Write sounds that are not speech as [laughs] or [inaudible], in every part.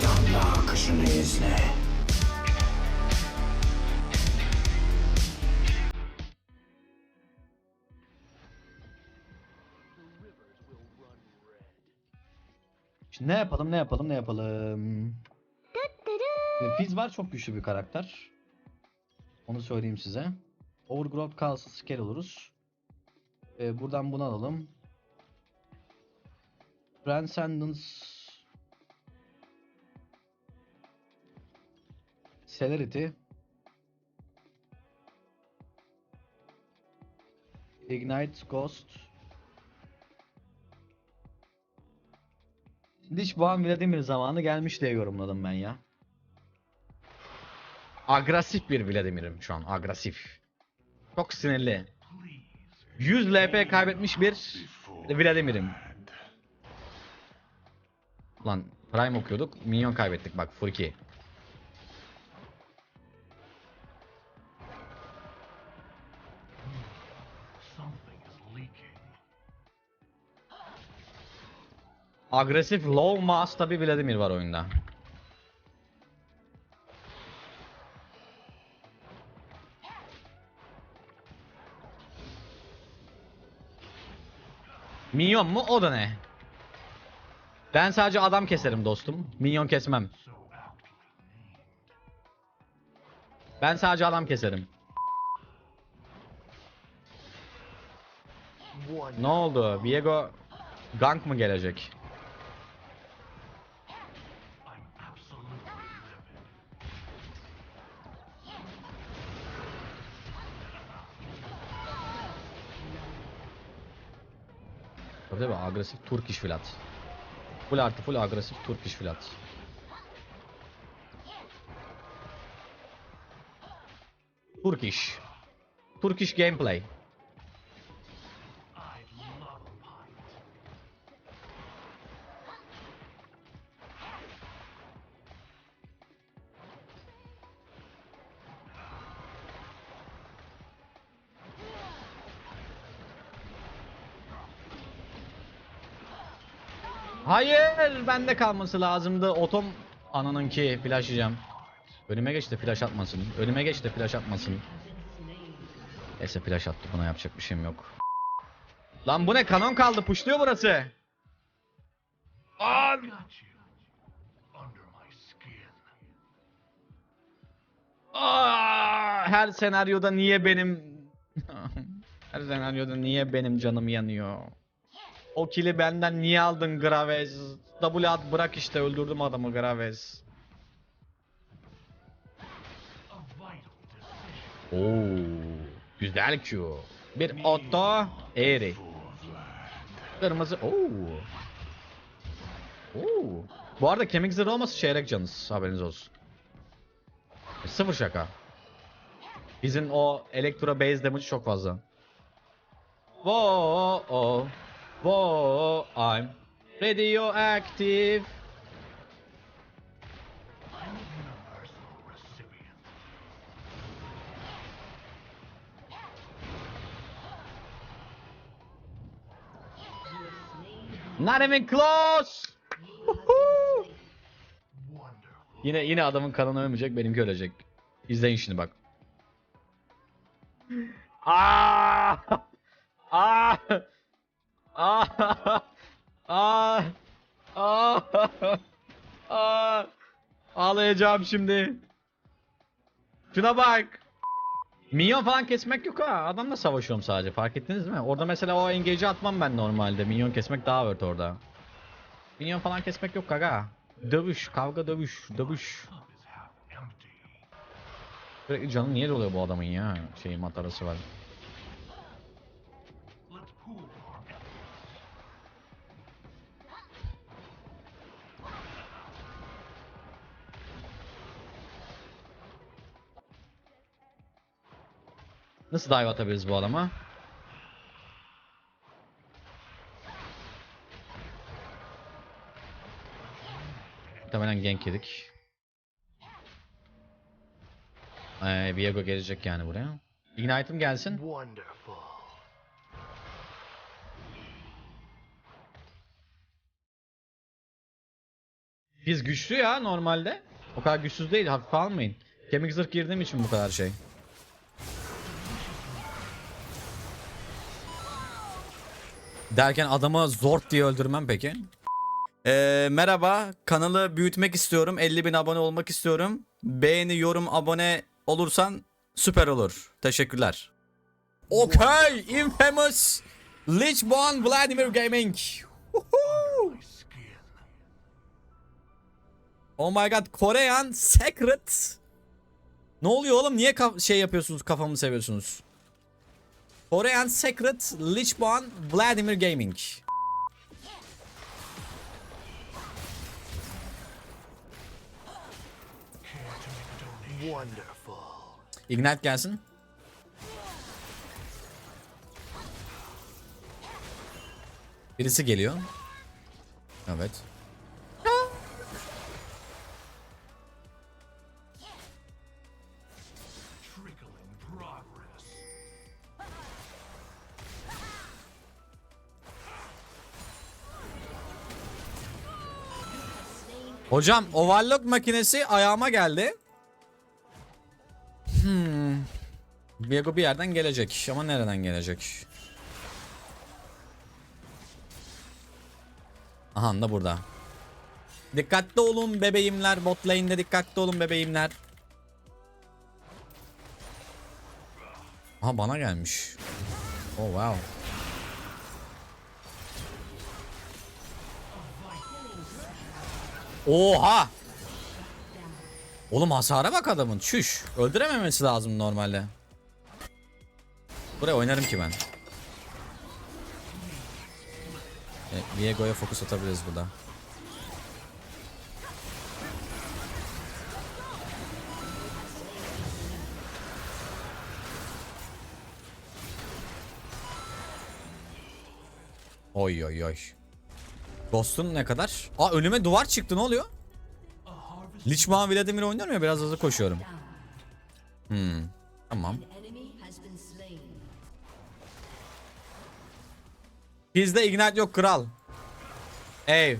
Adamla akışını izle. Şimdi ne yapalım ne yapalım ne yapalım. Fizz var çok güçlü bir karakter. Onu söyleyeyim size. Overgrowth kalsa scale oluruz. Ee, buradan bunu alalım. Transcendence Celerity Ignite Ghost Diş Boğan Vladimir zamanı gelmiş diye yorumladım ben ya. Agresif bir Vladimir'im şu an. Agresif. Çok sinirli. 100 LP kaybetmiş bir Vladimir'im. Lan Prime okuyorduk. Minyon kaybettik bak Furki. Agresif low mass tabi Vladimir var oyunda. Minyon mu? O da ne? Ben sadece adam keserim dostum. Minyon kesmem. Ben sadece adam keserim. Ne oldu? Viego gank mı gelecek? Tabii tabii agresif Turkish filat. Full artı full agresif Turkish filat. Turkish. Turkish gameplay. Hayır, bende kalması lazımdı. Otom ananınki flash yiyeceğim. Önüme geç de flash atmasın. Önüme geç de flash atmasın. Neyse flash attı buna yapacak bir şeyim yok. Lan bu ne kanon kaldı puşluyor burası. Lan! Aa, her senaryoda niye benim [laughs] her senaryoda niye benim canım yanıyor? O kili benden niye aldın Graves? W at bırak işte öldürdüm adamı Graves. Oo, güzel Q. Bir auto eğri. Kırmızı. Oo. Oo. Bu arada kemik zırhı olması çeyrek canınız haberiniz olsun. Sıfır şaka. Bizim o elektro base damage çok fazla. Whoa, oh. Whoa, I'm radioactive. Not even close. Yine yine adamın kanını ölmeyecek, benimki ölecek. İzleyin şimdi bak. [laughs] Aa! Aa! Aa! Aa! Aa! Ağlayacağım şimdi. Şuna bak. Minyon falan kesmek yok ha. Adamla savaşıyorum sadece. Fark ettiniz mi? Orada mesela o engage'i atmam ben normalde. Minyon kesmek daha worth orada. Minyon falan kesmek yok kaga. Dövüş, kavga dövüş, dövüş. Sürekli canı niye doluyor bu adamın ya? Şey matarası var. Nasıl dive atabiliriz bu adama? Muhtemelen gank yedik. Ee, Viego gelecek yani buraya. Ignite'ım gelsin. Biz güçlü ya normalde. O kadar güçsüz değil hafife almayın. Kemik zırh girdiğim için bu kadar şey. Derken adamı zor diye öldürmem peki. Ee, merhaba kanalı büyütmek istiyorum 50 bin abone olmak istiyorum. Beğeni yorum abone olursan süper olur. Teşekkürler. Okay infamous Lichborn Vladimir Gaming! Oh my god Korean Secret. Ne oluyor oğlum? Niye şey yapıyorsunuz kafamı seviyorsunuz Korean Secret Lichborn Vladimir Gaming. Ignite gelsin. Birisi geliyor. Evet. Hocam overlock makinesi ayağıma geldi. Hmm. Viego bir yerden gelecek ama nereden gelecek? Aha da burada. Dikkatli olun bebeğimler bot lane'de dikkatli olun bebeğimler. Aha bana gelmiş. Oh wow. Oha! Oğlum hasara bak adamın. Çüş. Öldürememesi lazım normalde. Buraya oynarım ki ben. E, Viego'ya fokus atabiliriz burada. Oy oy oy. Ghost'un ne kadar? Aa önüme duvar çıktı ne oluyor? Lichman Vladimir oynuyorum ya biraz hızlı koşuyorum. Hmm. Tamam. Bizde ignite yok kral. Ey.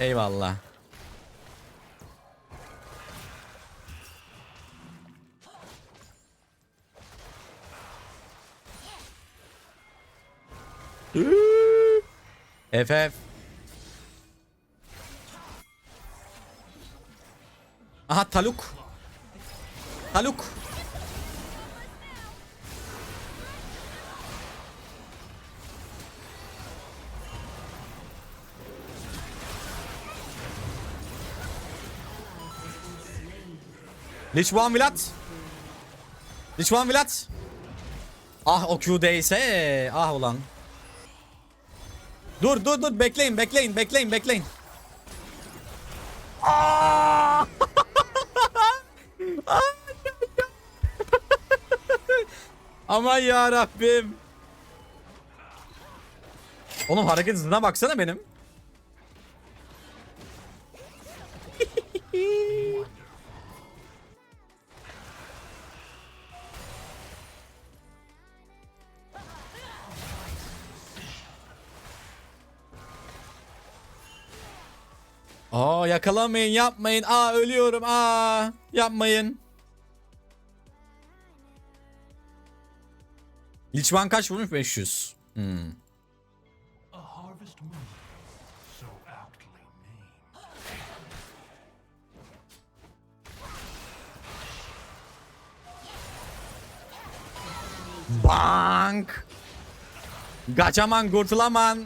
Eyvallah. FF. Aha Taluk. Taluk. Lichwan Vlad. Lichwan Vlad. Ah o Q. Ah ulan. Dur dur dur bekleyin bekleyin bekleyin bekleyin. Aa! [laughs] Aman ya Rabbim. Oğlum hareket hızına baksana benim. Aa yakalamayın yapmayın. Aa ölüyorum. Aa yapmayın. Lichvan kaç vurmuş? 500. Hmm. Bank. Kaçaman kurtulaman.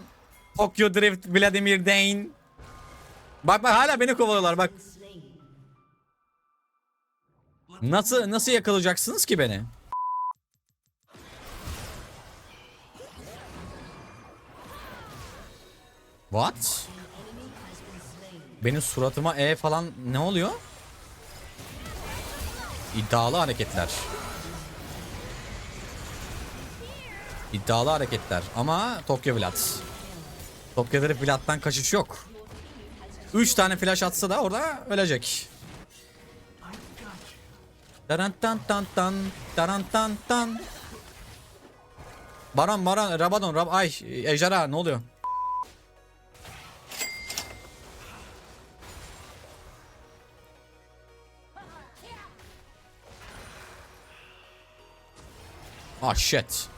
Tokyo Drift Vladimir Dane. Bak bak hala beni kovalıyorlar bak. Nasıl nasıl yakalayacaksınız ki beni? What? Benim suratıma E falan ne oluyor? İddialı hareketler. İddialı hareketler ama Tokyo Vlad. Tokyo Drift Vlad'dan kaçış yok. 3 tane flash atsa da orada ölecek. Darantan tan tan darantan tan. Baran Baran Rabadon Rab ay Ejderha ne oluyor? Ah shit.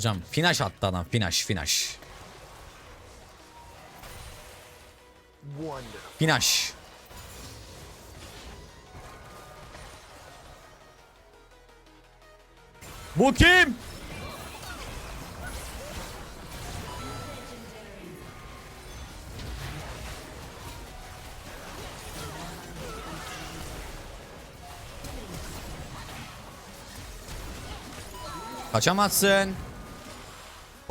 Hocam finaş attı adam finaş finaş. Finaş. Bu kim? Kaçamazsın.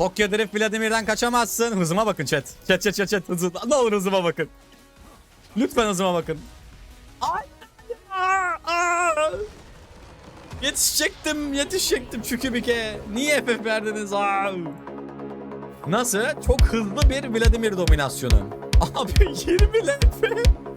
Tokyo Drift Vladimir'den kaçamazsın. Hızıma bakın chat. Chat chat chat chat. Hızı. Ne olur hızıma bakın. Lütfen hızıma bakın. Ay. Yetişecektim, yetişecektim çünkü bir ke. Niye FF verdiniz? Aa. Nasıl? Çok hızlı bir Vladimir dominasyonu. Abi 20 LF.